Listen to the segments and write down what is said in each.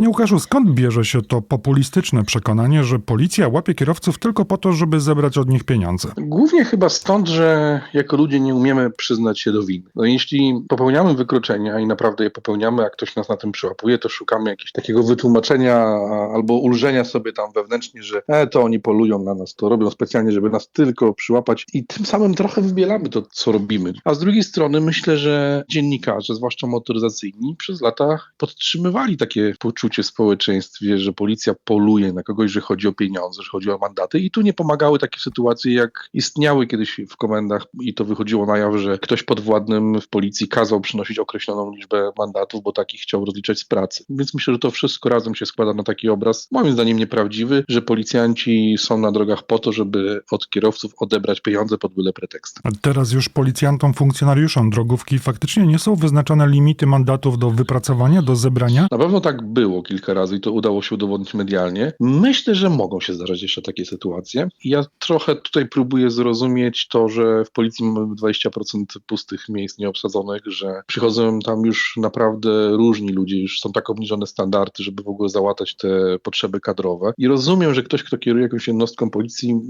Panie Łukaszu, skąd bierze się to populistyczne przekonanie, że policja łapie kierowców tylko po to, żeby zebrać od nich pieniądze? Głównie chyba stąd, że jako ludzie nie umiemy przyznać się do winy. No jeśli popełniamy wykroczenia i naprawdę je popełniamy, a ktoś nas na tym przyłapuje, to szukamy jakiegoś takiego wytłumaczenia albo ulżenia sobie tam wewnętrznie, że e, to oni polują na nas, to robią specjalnie, żeby nas tylko przyłapać i tym samym trochę wybielamy to, co robimy. A z drugiej strony myślę, że dziennikarze, zwłaszcza motoryzacyjni, przez lata podtrzymywali takie poczucie w społeczeństwie, że policja poluje na kogoś, że chodzi o pieniądze, że chodzi o mandaty i tu nie pomagały takie sytuacje, jak istniały kiedyś w komendach i to wychodziło na jaw, że ktoś podwładnym w policji kazał przynosić określoną liczbę mandatów, bo takich chciał rozliczać z pracy. Więc myślę, że to wszystko razem się składa na taki obraz, moim zdaniem nieprawdziwy, że policjanci są na drogach po to, żeby od kierowców odebrać pieniądze pod byle pretekstem. A Teraz już policjantom, funkcjonariuszom drogówki faktycznie nie są wyznaczane limity mandatów do wypracowania, do zebrania? Na pewno tak było kilka razy i to udało się udowodnić medialnie. Myślę, że mogą się zdarzać jeszcze takie sytuacje. Ja trochę tutaj próbuję zrozumieć to, że w policji mamy 20% pustych miejsc nieobsadzonych, że przychodzą tam już naprawdę różni ludzie, już są tak obniżone standardy, żeby w ogóle załatać te potrzeby kadrowe. I rozumiem, że ktoś, kto kieruje jakąś jednostką policji,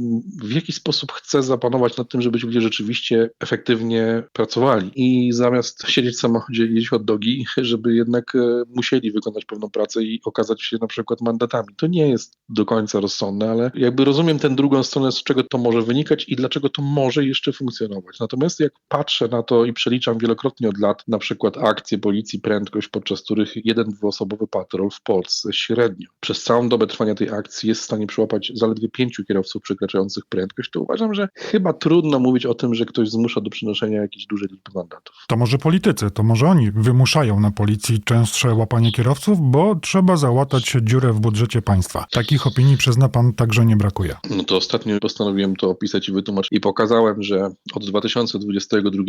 w jakiś sposób chce zapanować nad tym, żeby ci ludzie rzeczywiście efektywnie pracowali. I zamiast siedzieć w samochodzie i jeść hot dogi, żeby jednak e, musieli wykonać pewną pracę i okazać się na przykład mandatami. To nie jest do końca rozsądne, ale jakby rozumiem tę drugą stronę, z czego to może wynikać i dlaczego to może jeszcze funkcjonować. Natomiast jak patrzę na to i przeliczam wielokrotnie od lat na przykład akcje policji, prędkość, podczas których jeden dwuosobowy patrol w Polsce średnio przez całą dobę trwania tej akcji jest w stanie przyłapać zaledwie pięciu kierowców przekraczających prędkość, to uważam, że chyba trudno mówić o tym, że ktoś zmusza do przynoszenia jakiejś dużej liczby mandatów. To może politycy, to może oni wymuszają na policji częstsze łapanie kierowców, bo trzeba załatać dziurę w budżecie państwa. Takich opinii przyzna pan także nie brakuje. No to ostatnio postanowiłem to opisać i wytłumaczyć i pokazałem, że od 2022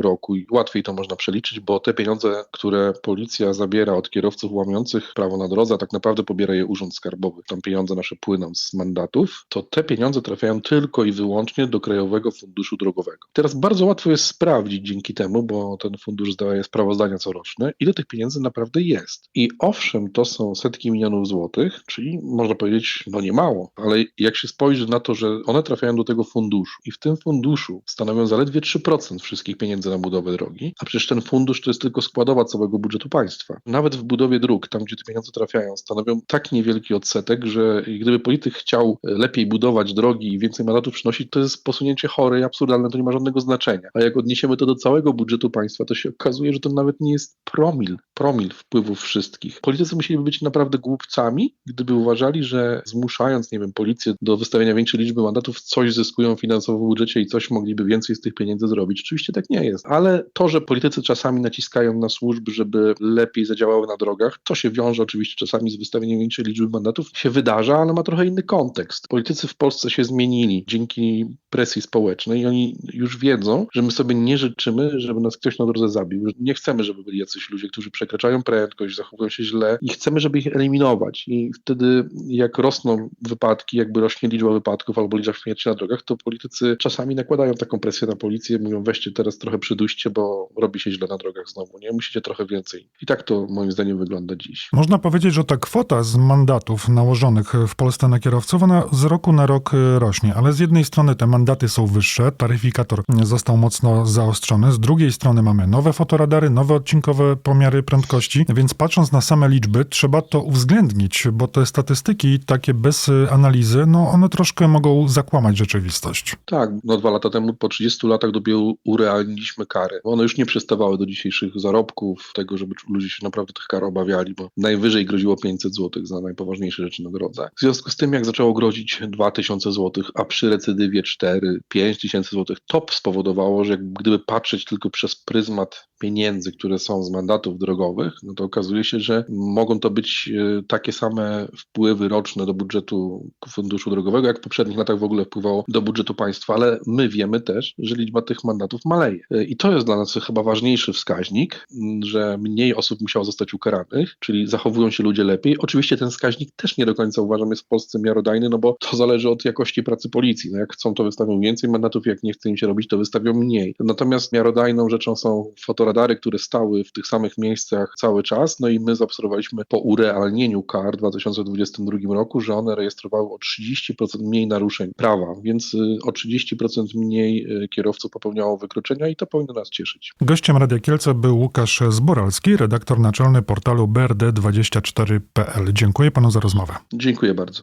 roku łatwiej to można przeliczyć, bo te pieniądze, które policja zabiera od kierowców łamiących prawo na drodze, a tak naprawdę pobiera je Urząd Skarbowy, tam pieniądze nasze płyną z mandatów, to te pieniądze trafiają tylko i wyłącznie do Krajowego Funduszu Drogowego. Teraz bardzo łatwo jest sprawdzić dzięki temu, bo ten fundusz zdaje sprawozdania coroczne, ile tych pieniędzy naprawdę jest. I owszem, to są setki milionów złotych, czyli można powiedzieć, no nie mało, ale jak się spojrzy na to, że one trafiają do tego funduszu i w tym funduszu stanowią zaledwie 3% wszystkich pieniędzy na budowę drogi, a przecież ten fundusz to jest tylko składowa całego budżetu państwa. Nawet w budowie dróg, tam gdzie te pieniądze trafiają, stanowią tak niewielki odsetek, że gdyby polityk chciał lepiej budować drogi i więcej mandatów przynosić, to jest posunięcie chore i absurdalne, to nie ma żadnego znaczenia. A jak odniesiemy to do całego budżetu państwa, to się okazuje, że to nawet nie jest promil, promil wpływów wszystkich. Politycy musieliby być naprawdę głupcami, gdyby uważali, że zmuszając, nie wiem, policję do wystawienia większej liczby mandatów, coś zyskują finansowo w budżecie i coś mogliby więcej z tych pieniędzy zrobić. Oczywiście tak nie jest, ale to, że politycy czasami naciskają na służby, żeby lepiej zadziałały na drogach, to się wiąże oczywiście czasami z wystawieniem większej liczby mandatów, się wydarza, ale ma trochę inny kontekst. Politycy w Polsce się zmienili dzięki presji społecznej i oni już wiedzą, że my sobie nie życzymy, żeby nas ktoś na drodze zabił. Nie chcemy, żeby byli jacyś ludzie, którzy przekraczają prędkość, zachowują się źle i chcemy, żeby ich eliminować. I wtedy jak rosną wypadki, jakby rośnie liczba wypadków albo liczba śmierci na drogach, to politycy czasami nakładają taką presję na policję, mówią weźcie teraz trochę przyduście, bo robi się źle na drogach znowu, nie? Musicie trochę więcej. I tak to moim zdaniem wygląda dziś. Można powiedzieć, że ta kwota z mandatów nałożonych w Polsce na kierowców, ona z roku na rok y, rośnie, ale z jednej strony te mandaty są wyższe, taryfikator został mocno zaostrzony, z drugiej strony mamy nowe fotoradary, nowe odcinkowe pomiary prędkości, więc patrząc na same liczby, trzeba to uwzględnić, bo te statystyki takie bez y, analizy, no one troszkę mogą zakłamać rzeczywistość. Tak, no dwa lata temu, po 30 latach dopiero urealniliśmy kary. One już nie przystawały do dzisiejszych zarobków, tego, żeby ludzie się naprawdę tych kar obawiali, bo najwyżej groziło 500 zł za najpoważniejsze rzeczy na drodze. W związku z tym, jak zaczęło grozić 2000 zł, a przy recydywie 4, 5 tysięcy złotych, to spowodowało, że gdyby patrzeć tylko przez pryzmat pieniędzy, które są z mandatów drogowych, no to okazuje się, że mogą to być e, takie same wpływy roczne do budżetu funduszu drogowego, jak w poprzednich latach w ogóle wpływało do budżetu państwa, ale my wiemy też, że liczba tych mandatów maleje. E, I to jest dla nas chyba ważniejszy wskaźnik, że mniej osób musiało zostać ukaranych, czyli zachowują się ludzie lepiej. Oczywiście ten wskaźnik też nie do końca uważam jest w Polsce miarodajny, no bo to zależy od jakości pracy policji. No jak chcą, to wystawią więcej mandatów, jak nie chce im się robić, to wystawią mniej. Natomiast miarodajną rzeczą są fotoradia autoradary, które stały w tych samych miejscach cały czas, no i my zaobserwowaliśmy po urealnieniu kar w 2022 roku, że one rejestrowały o 30% mniej naruszeń prawa, więc y, o 30% mniej y, kierowców popełniało wykroczenia i to powinno nas cieszyć. Gościem Radia Kielce był Łukasz Zboralski, redaktor naczelny portalu brd24.pl. Dziękuję panu za rozmowę. Dziękuję bardzo.